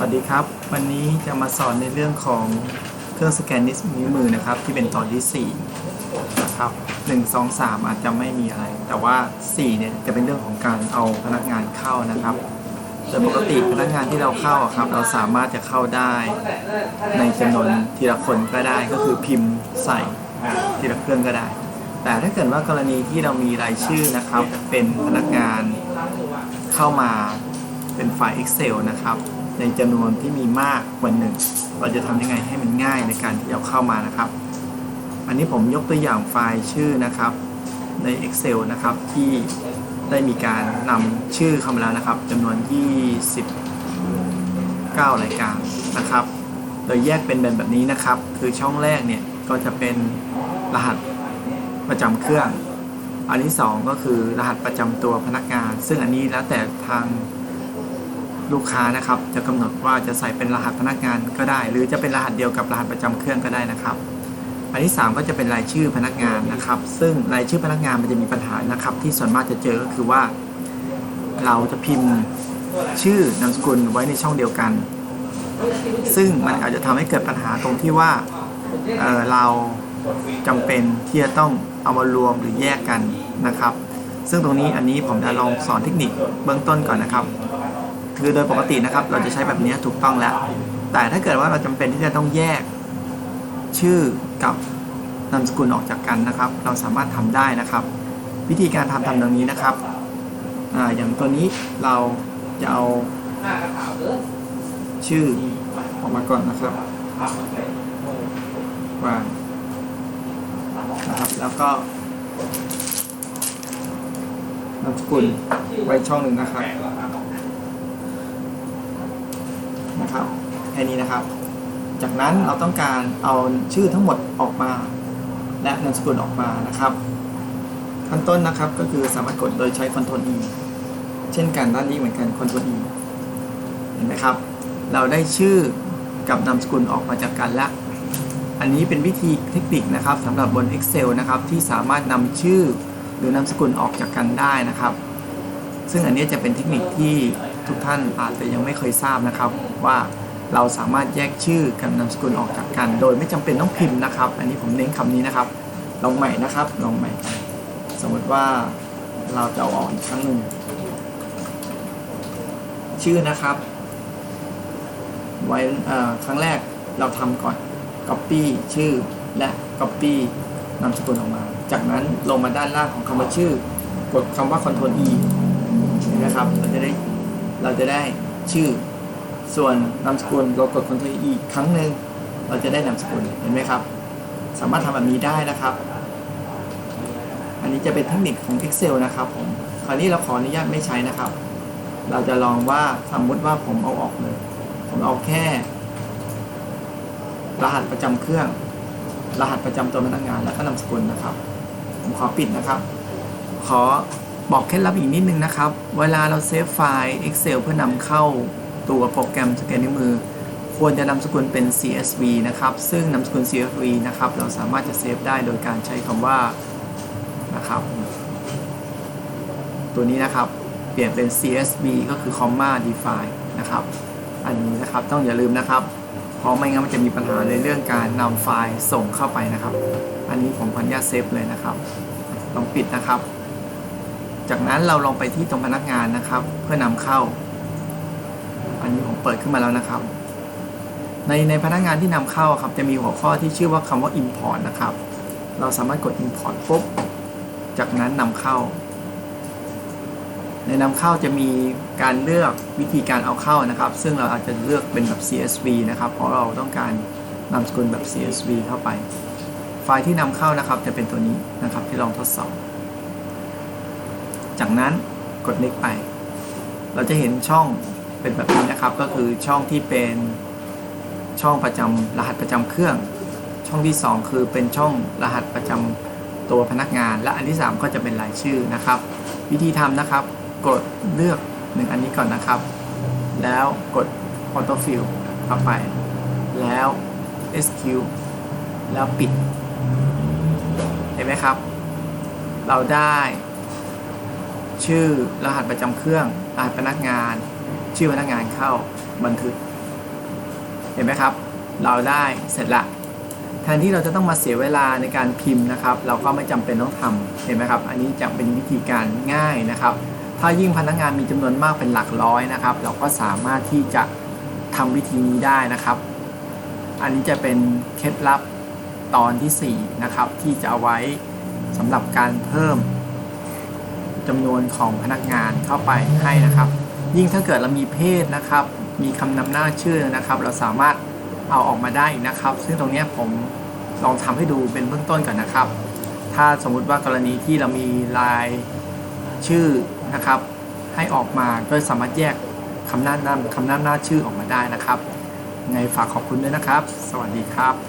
สวัสดีครับ วันนี้จะมาสอนในเรื่องของเครื่องสแกนนิ้วมือนะครับ ที่เป็นตอนที่4นะครับ1 2 3 อาจจะไม่มีอะไร แต่ว่า 4 เนี่ยจะเป็นเรื่องของการเอาพนักงานเข้านะครับโดยปกติพนักงานที่เราเข้าครับ เราสามารถจะเข้าได้ ในจำนวนทีละคนก็ได้ก็คือพิมพ์ใส่ทีละเครื่องก็ได้ แต่ถ้าเกิดว่ากรณีที่เรามีรายชื่อนะครับ เป็นพนักงานเข้ามาเป็นไฟล์ Excel นะครับ ในจำนวนที่มีมากกว่าหนึ่งเราจะทำยังไงให้มันง่ายในการที่เอาเข้ามานะครับ อันนี้ผมยกตัวอย่างไฟล์ชื่อนะครับใน Excel นะครับที่ได้มีการนำชื่อเข้ามาแล้วนะครับจำนวน 29 รายการนะครับ โดยแยกเป็นแบบนี้นะครับ คือช่องแรกเนี่ยก็จะเป็นรหัสประจำเครื่อง อันที่ 2 ก็คือรหัสประจำตัวพนักงาน ซึ่งอันนี้แล้วแต่ทาง ลูกค้านะครับ จะกำหนดว่าจะใส่เป็นรหัสพนักงานก็ได้ หรือจะเป็นรหัสเดียวกับรหัสประจำเครื่องก็ได้นะครับ อันที่ 3 ก็จะเป็นรายชื่อพนักงานนะครับ ซึ่งรายชื่อพนักงานมันจะมีปัญหานะครับ ที่ส่วนมากจะเจอก็คือว่า เราจะพิมพ์ชื่อนามสกุลไว้ในช่องเดียวกัน ซึ่งมันอาจจะทำให้เกิดปัญหาตรงที่ว่าเเราจำเป็นที่จะต้องเอามารวมหรือแยกกันนะครับ ซึ่งตรงนี้อันนี้ผมจะลองสอนเทคนิคเบื้องต้นก่อนนะครับ คือโดยปกตินะครับ เราจะใช้แบบนี้ถูกต้องแล้ว แต่ถ้าเกิดว่าเราจำเป็นที่จะต้องแยกชื่อกับนามสกุลออกจากกันนะครับ เราสามารถทำได้นะครับ วิธีการทำทำดังนี้นะครับออย่างตัวนี้เราจะเอาชื่อออกมาก่อนนะครับวางนะครับแล้วก็นามสกุลไว้ช่องหนึ่งนะครับ นะครับแค่นี้นะครับ จากนั้นเราต้องการเอาชื่อทั้งหมดออกมา และนามสกุลออกมานะครับ ขั้นต้นนะครับก็คือสามารถกดโดยใช้ Ctrl E เช่นกันด้านนี้เหมือนกัน Ctrl E เห็นไหมครับ เราได้ชื่อกับนามสกุลออกมาจากกันแล้วอันนี้เป็นวิธีเทคนิคนะครับสำหรับบน Excel นะครับที่สามารถนำชื่อหรือนามสกุลออกจากกันได้นะครับ ซึ่งอันนี้จะเป็นเทคนิคที่ ทุกท่านอาจจะยังไม่เคยทราบนะครับ ว่าเราสามารถแยกชื่อกับนามสกุลออกจากกัน โดยไม่จำเป็นต้องพิมพ์นะครับ อันนี้ผมเน้นคำนี้นะครับ ลองใหม่นะครับ ลองใหม่ สมมติว่าเราจะเอาออกอีกครั้งหนึ่งชื่อนะครับ ไว้ครั้งแรกเราทำก่อน Copy ชื่อและ Copy นามสกุลออกมา จากนั้นลงมาด้านล่างของคำว่าชื่อกดคำว่า Ctrl E นไหมครับเราจะได้ เราจะได้ชื่อส่วนนามสกุลเรากด Ctrl E ครั้งหนึ่งเราจะได้นามสกุลเห็นไหมครับ สามารถทำแบบนี้ได้นะครับ อันนี้จะเป็นเทคนิคของ Excel นะครับผมคราวนี้เราขออนุญาตไม่ใช้นะครับ เราจะลองว่าสมมติว่าผมเอาออกเลย ผมเอาแค่ รหัสประจำเครื่อง รหัสประจำตัวพนักงานแล้วก็นามสกุลนะครับ ผมขอปิดนะครับ ขอ บอกเคล็ดลับอีกนิดนึงนะครับ เวลาเราเซฟไฟล์ Excel เพื่อนำเข้าตัวโปรแกรมสแกนนิ้วมือ ควรจะนำสกุลเป็น CSV นะครับ ซึ่งนำสกุล CSV นะครับ เราสามารถจะเซฟได้โดยการใช้คำว่านะครับ ตัวนี้นะครับ เปลี่ยนเป็น CSV ก็คือ comma define นะครับ อันนี้นะครับต้องอย่าลืมนะครับ เพราะไม่งั้นมันจะมีปัญหาในเรื่องการนำไฟล์ส่งเข้าไปนะครับ อันนี้ผมขออนุญาตเซฟเลยนะครับ ลองปิดนะครับ จากนั้นเราลองไปที่ตรงพนักงานนะครับ เพื่อนำเข้า อันนี้ผมเปิดขึ้นมาแล้วนะครับ ในในพนักงานที่นำเข้าครับ จะมีหัวข้อที่ชื่อว่าคำว่า import นะครับ เราสามารถกด import ปุ๊บ จากนั้นนำเข้า ในนำเข้าจะมีการเลือกวิธีการเอาเข้านะครับ ซึ่งเราอาจจะเลือกเป็นแบบ CSV นะครับ เพราะเราต้องการนามสกุลแบบ CSV เข้าไป ไฟล์ที่นำเข้านะครับ จะเป็นตัวนี้นะครับที่ลองทดสอบ จากนั้นกด next ไป เราจะเห็นช่องเป็นแบบนี้นะครับ ก็คือช่องที่เป็นช่องประจำรหัสประจำเครื่อง ช่องที่ 2 คือเป็นช่องรหัสประจำตัวพนักงาน และอันที่ 3 ก็จะเป็นรายชื่อนะครับ วิธีทำนะครับ กดเลือกหนึ่งอันนี้ก่อนนะครับ แล้วกด auto fill เข้าไป แล้ว SQ แล้วปิด เห็นไหมครับ เราได้ ชื่อรหัสประจำเครื่องรหัสพนักงาน ชื่อพนักงานเข้าบันทึก เห็นไหมครับ เราได้เสร็จละแทนที่เราจะต้องมาเสียเวลาในการพิมพ์นะครับ เราก็ไม่จำเป็นต้องทำเห็นไหมครับ อันนี้จะเป็นวิธีการง่ายนะครับ ถ้ายิ่งพนักงานมีจำนวนมากเป็นหลักร้อยนะครับ เราก็สามารถที่จะทำวิธีนี้ได้นะครับ อันนี้จะเป็นเคล็ดลับตอนที่4นะครับที่จะเอาไว้สำหรับการเพิ่ม จำนวนของพนักงานเข้าไปให้นะครับ ยิ่งถ้าเกิดเรามีเพศนะครับ มีคำนำหน้าชื่อนะครับ เราสามารถเอาออกมาได้นะครับ ซึ่งตรงนี้ผมลองทำให้ดูเป็นเบื้องต้นก่อนนะครับ ถ้าสมมุติว่ากรณีที่เรามีลายชื่อนะครับ ให้ออกมาก็สามารถแยกคำหน้านำคำหน้าหน้าชื่อออกมาได้นะครับไงฝากขอบคุณด้วยนะครับ สวัสดีครับ